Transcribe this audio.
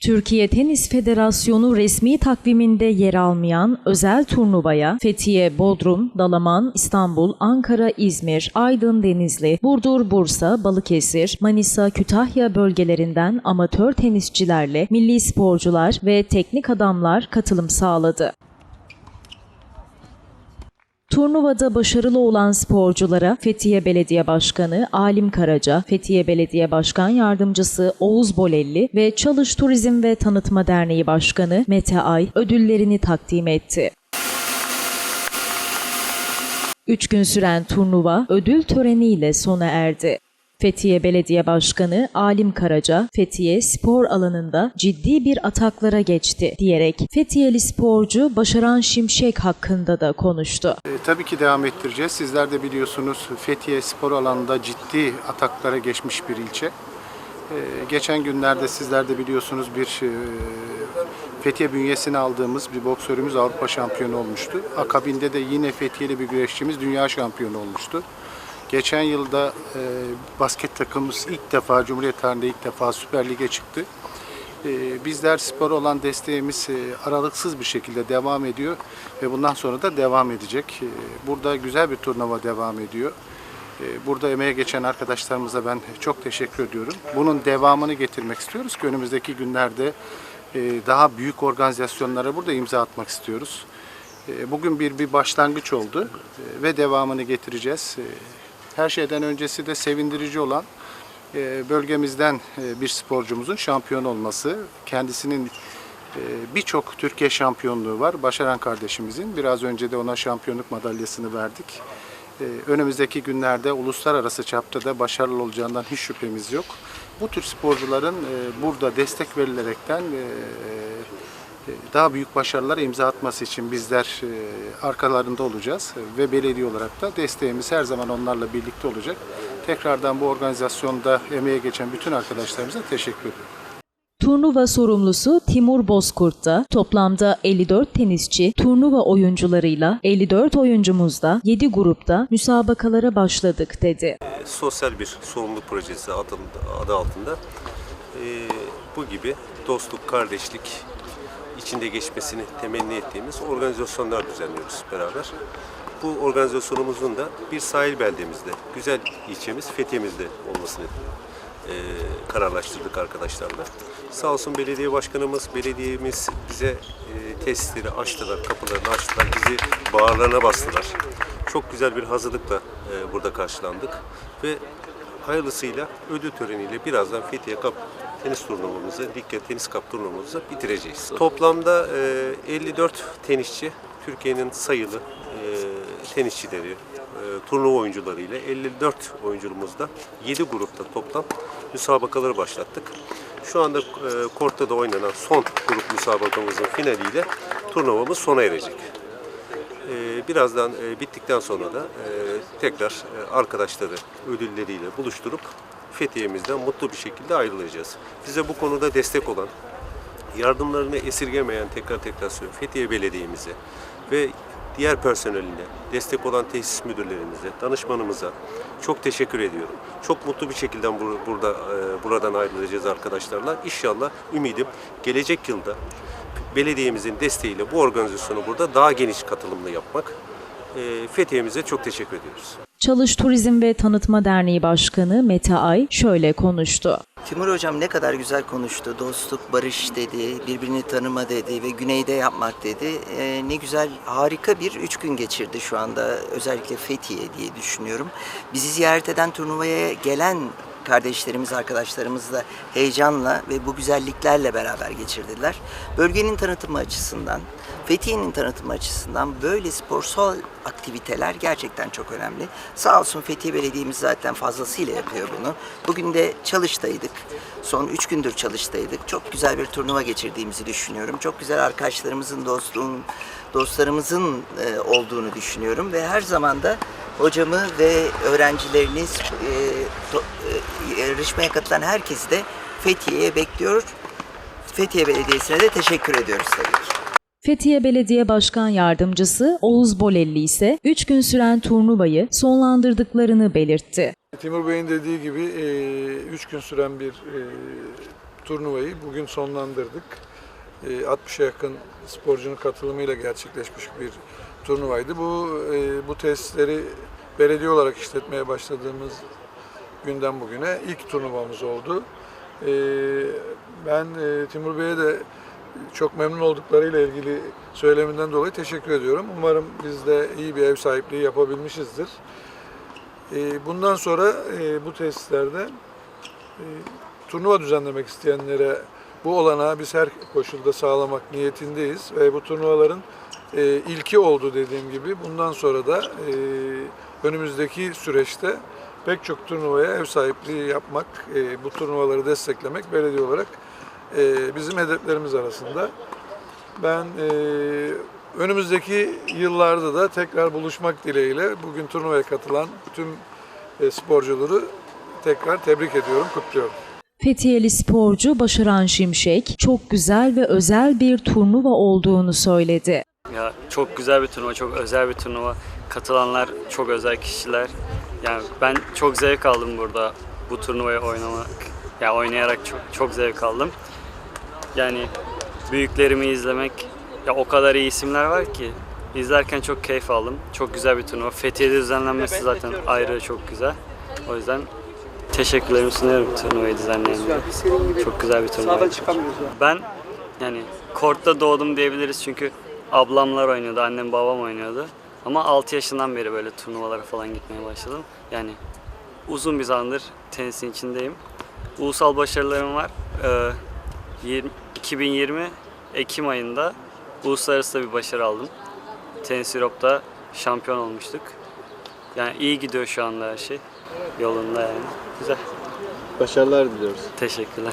Türkiye Tenis Federasyonu resmi takviminde yer almayan özel turnuvaya Fethiye, Bodrum, Dalaman, İstanbul, Ankara, İzmir, Aydın, Denizli, Burdur, Bursa, Balıkesir, Manisa, Kütahya bölgelerinden amatör tenisçilerle milli sporcular ve teknik adamlar katılım sağladı. Turnuvada başarılı olan sporculara Fethiye Belediye Başkanı Alim Karaca, Fethiye Belediye Başkan Yardımcısı Oğuz Bolelli ve Çalış Turizm ve Tanıtma Derneği Başkanı Mete Ay ödüllerini takdim etti. Üç gün süren turnuva ödül töreniyle sona erdi. Fethiye Belediye Başkanı Alim Karaca, Fethiye spor alanında ciddi bir ataklara geçti diyerek Fethiyeli sporcu Başaran Şimşek hakkında da konuştu. E, tabii ki devam ettireceğiz. Sizler de biliyorsunuz Fethiye spor alanında ciddi ataklara geçmiş bir ilçe. E, geçen günlerde sizler de biliyorsunuz bir e, Fethiye bünyesine aldığımız bir boksörümüz Avrupa şampiyonu olmuştu. Akabinde de yine Fethiyeli bir güreşçimiz dünya şampiyonu olmuştu. Geçen yılda e, basket takımımız ilk defa Cumhuriyet tarihinde ilk defa Süper Lig'e çıktı. E, bizler spor olan desteğimiz e, aralıksız bir şekilde devam ediyor ve bundan sonra da devam edecek. E, burada güzel bir turnuva devam ediyor. E, Burada emeğe geçen arkadaşlarımıza ben çok teşekkür ediyorum. Bunun devamını getirmek istiyoruz ki önümüzdeki günlerde e, daha büyük organizasyonlara burada imza atmak istiyoruz. E, Bugün bir bir başlangıç oldu e, ve devamını getireceğiz. Her şeyden öncesi de sevindirici olan e, bölgemizden e, bir sporcumuzun şampiyon olması. Kendisinin e, birçok Türkiye şampiyonluğu var. Başaran kardeşimizin. Biraz önce de ona şampiyonluk madalyasını verdik. Önümüzdeki günlerde uluslararası çapta da başarılı olacağından hiç şüphemiz yok. Bu tür sporcuların burada destek verilerekten daha büyük başarılara imza atması için bizler e, arkalarında olacağız ve belediye olarak da desteğimiz her zaman onlarla birlikte olacak. Tekrardan bu organizasyonda emeğe geçen bütün arkadaşlarımıza teşekkür ediyorum. Turnuva sorumlusu Timur Bozkurt da toplamda 54 tenisçi turnuva oyuncularıyla 54 oyuncumuzda 7 grupta müsabakalara başladık dedi. sosyal bir sorumluluk projesi adı, adı altında e, bu gibi dostluk, kardeşlik içinde geçmesini temenni ettiğimiz organizasyonlar düzenliyoruz beraber. Bu organizasyonumuzun da bir sahil beldemizde, güzel ilçemiz Fethiye'mizde olmasını e, kararlaştırdık arkadaşlarla. Sağ olsun belediye başkanımız, belediyemiz bize e, tesisleri açtılar, kapılarını açtılar, bizi bağırlarına bastılar. Çok güzel bir hazırlıkla e, burada karşılandık ve hayırlısıyla ödül töreniyle birazdan Fethiye Cup tenis turnuvamızı, Likya Tenis Cup turnuvamızı bitireceğiz. Toplamda e, 54 tenisçi, Türkiye'nin sayılı e, tenisçileri, e, turnuva oyuncuları ile 54 oyuncumuzda 7 grupta toplam müsabakaları başlattık. Şu anda e, kortta da oynanan son grup müsabakamızın finaliyle turnuvamız sona erecek. E, birazdan e, bittikten sonra da e, tekrar e, arkadaşları ödülleriyle buluşturup Fethiye'mizden mutlu bir şekilde ayrılacağız. Bize bu konuda destek olan, yardımlarını esirgemeyen tekrar tekrar söylüyorum Fethiye Belediye'mize ve diğer personeline, destek olan tesis müdürlerimize, danışmanımıza çok teşekkür ediyorum. Çok mutlu bir şekilde bur- burada e, buradan ayrılacağız arkadaşlarla. İnşallah ümidim gelecek yılda belediyemizin desteğiyle bu organizasyonu burada daha geniş katılımlı yapmak. E, Fethiye'mize çok teşekkür ediyoruz. Çalış Turizm ve Tanıtma Derneği Başkanı Mete Ay şöyle konuştu. Timur Hocam ne kadar güzel konuştu. Dostluk, barış dedi, birbirini tanıma dedi ve güneyde yapmak dedi. Ee, ne güzel, harika bir üç gün geçirdi şu anda. Özellikle Fethiye diye düşünüyorum. Bizi ziyaret eden turnuvaya gelen kardeşlerimiz, arkadaşlarımız da heyecanla ve bu güzelliklerle beraber geçirdiler. Bölgenin tanıtımı açısından, Fethiye'nin tanıtımı açısından böyle sporsal aktiviteler gerçekten çok önemli. Sağ olsun Fethiye Belediye'miz zaten fazlasıyla yapıyor bunu. Bugün de çalıştaydık. Son üç gündür çalıştaydık. Çok güzel bir turnuva geçirdiğimizi düşünüyorum. Çok güzel arkadaşlarımızın, dostluğun, dostlarımızın e, olduğunu düşünüyorum. Ve her zaman da hocamı ve öğrencilerini, e, e, yarışmaya katılan herkesi de Fethiye'ye bekliyor. Fethiye Belediyesi'ne de teşekkür ediyoruz tabii ki. Fethiye Belediye Başkan Yardımcısı Oğuz Bolelli ise 3 gün süren turnuvayı sonlandırdıklarını belirtti. Timur Bey'in dediği gibi 3 gün süren bir e, turnuvayı bugün sonlandırdık. E, 60'a yakın sporcunun katılımıyla gerçekleşmiş bir turnuvaydı. Bu e, bu tesisleri belediye olarak işletmeye başladığımız günden bugüne ilk turnuvamız oldu. E, ben e, Timur Bey'e de çok memnun olduklarıyla ilgili söyleminden dolayı teşekkür ediyorum. Umarım biz de iyi bir ev sahipliği yapabilmişizdir. E, bundan sonra e, bu tesislerde e, turnuva düzenlemek isteyenlere bu olanağı biz her koşulda sağlamak niyetindeyiz ve bu turnuvaların e, ilki oldu dediğim gibi bundan sonra da e, önümüzdeki süreçte pek çok turnuvaya ev sahipliği yapmak, e, bu turnuvaları desteklemek belediye olarak e, bizim hedeflerimiz arasında. Ben e, önümüzdeki yıllarda da tekrar buluşmak dileğiyle bugün turnuvaya katılan tüm e, sporcuları tekrar tebrik ediyorum, kutluyorum. Fethiyeli sporcu Başaran Şimşek çok güzel ve özel bir turnuva olduğunu söyledi. Ya çok güzel bir turnuva, çok özel bir turnuva. Katılanlar çok özel kişiler. Yani ben çok zevk aldım burada bu turnuvayı oynamak. Ya oynayarak çok çok zevk aldım. Yani büyüklerimi izlemek ya o kadar iyi isimler var ki izlerken çok keyif aldım. Çok güzel bir turnuva. Fethiye'de düzenlenmesi zaten ayrı çok güzel. O yüzden teşekkürlerimi sunuyorum turnuvayı düzenleyenlere. Çok güzel bir turnuva. Ben yani kortta doğdum diyebiliriz çünkü ablamlar oynuyordu, annem babam oynuyordu. Ama 6 yaşından beri böyle turnuvalara falan gitmeye başladım. Yani uzun bir zamandır tenisin içindeyim. Ulusal başarılarım var. Ee, 20 2020 Ekim ayında uluslararası da bir başarı aldım. Tenis Europe'da şampiyon olmuştuk. Yani iyi gidiyor şu anda her şey. Yolunda yani. Güzel. Başarılar diliyoruz. Teşekkürler.